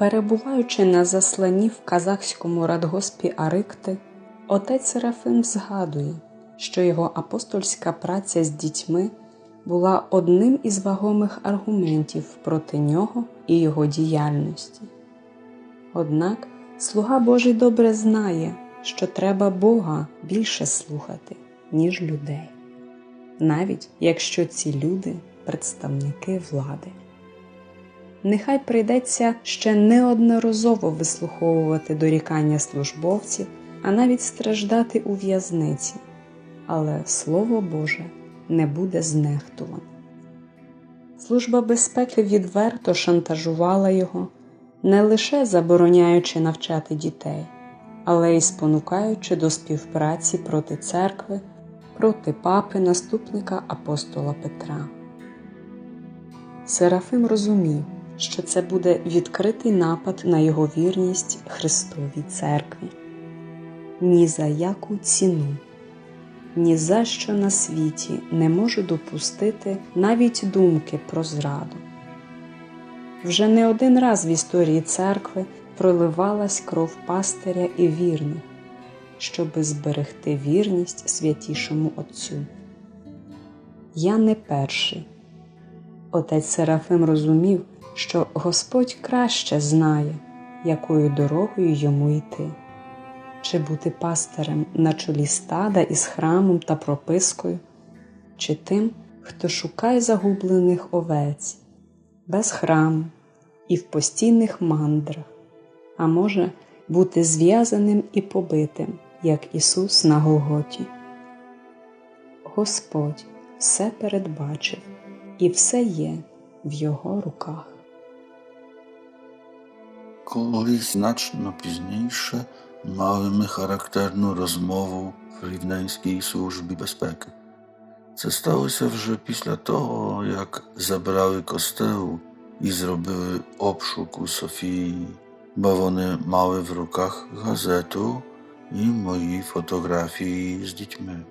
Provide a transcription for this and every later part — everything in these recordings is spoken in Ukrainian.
Перебуваючи на засланні в казахському радгоспі Арикти, отець Серафим згадує, що його апостольська праця з дітьми була одним із вагомих аргументів проти нього і його діяльності. Однак слуга Божий добре знає, що треба Бога більше слухати, ніж людей, навіть якщо ці люди представники влади. Нехай прийдеться ще неодноразово вислуховувати дорікання службовців, а навіть страждати у в'язниці, але Слово Боже не буде знехтувано. Служба безпеки відверто шантажувала його, не лише забороняючи навчати дітей, але й спонукаючи до співпраці проти церкви, проти папи, наступника апостола Петра. Серафим розумів, що це буде відкритий напад на його вірність Христовій церкві. Ні за яку ціну, ні за що на світі не можу допустити навіть думки про зраду. Вже не один раз в історії церкви проливалась кров пастиря і вірних, щоби зберегти вірність святішому Отцю. Я не перший. Отець Серафим розумів, що Господь краще знає, якою дорогою йому йти, чи бути пастирем на чолі стада із храмом та пропискою, чи тим, хто шукає загублених овець, без храму і в постійних мандрах, а може бути зв'язаним і побитим, як Ісус на Голготі. Господь все передбачив і все є в Його руках. Колись значно пізніше мали ми характерну розмову в Рівненській службі безпеки. Це сталося вже після того, як забрали костел і зробили обшук у Софії, бо вони мали в руках газету і мої фотографії з дітьми.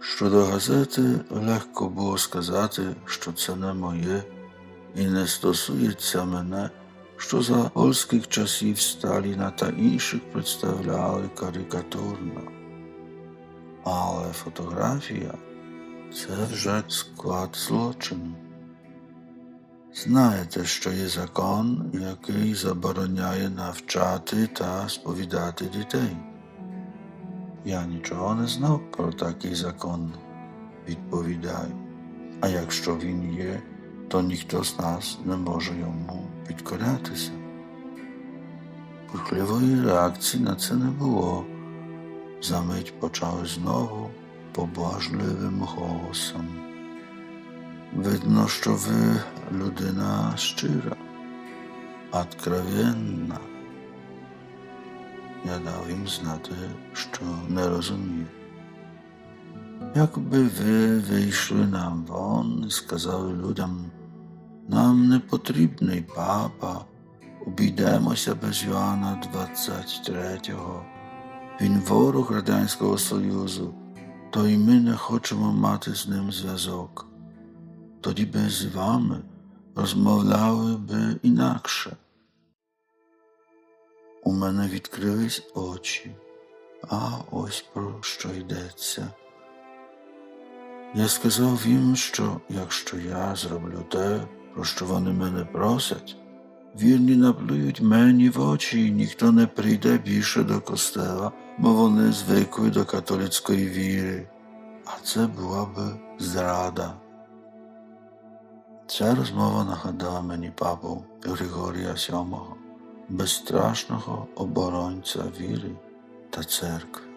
Щодо газети, легко було сказати, що це не моє і не стосується мене, що за польських часів Сталіна та інших представляли карикатурно. Але фотографія це вже склад злочину. Знаєте, що є закон, який забороняє навчати та сповідати дітей. Я нічого не знав про такий закон, відповідаю. А якщо він є, то ніхто з нас не може йому підкорятися. Бурхливої реакції на це не було. Замить почали знову побожливим голосом. Видно, що ви людина щира, откровенна. Я дав їм знати, що не розумію. Якби ви вийшли нам вон і сказали людям, нам не потрібний папа, обійдемося без Йоанна 23-го. Він ворог Радянського Союзу, то й ми не хочемо мати з ним зв'язок. Тоді би з вами розмовляли би інакше. У мене відкрились очі, а ось про що йдеться. Я сказав їм, що якщо я зроблю те, про що вони мене просять, вірні наплюють мені в очі, і ніхто не прийде більше до костела, бо вони звикли до католицької віри, а це була би зрада. Ця розмова нагадала мені папу Григорія VII, безстрашного оборонця віри та церкви.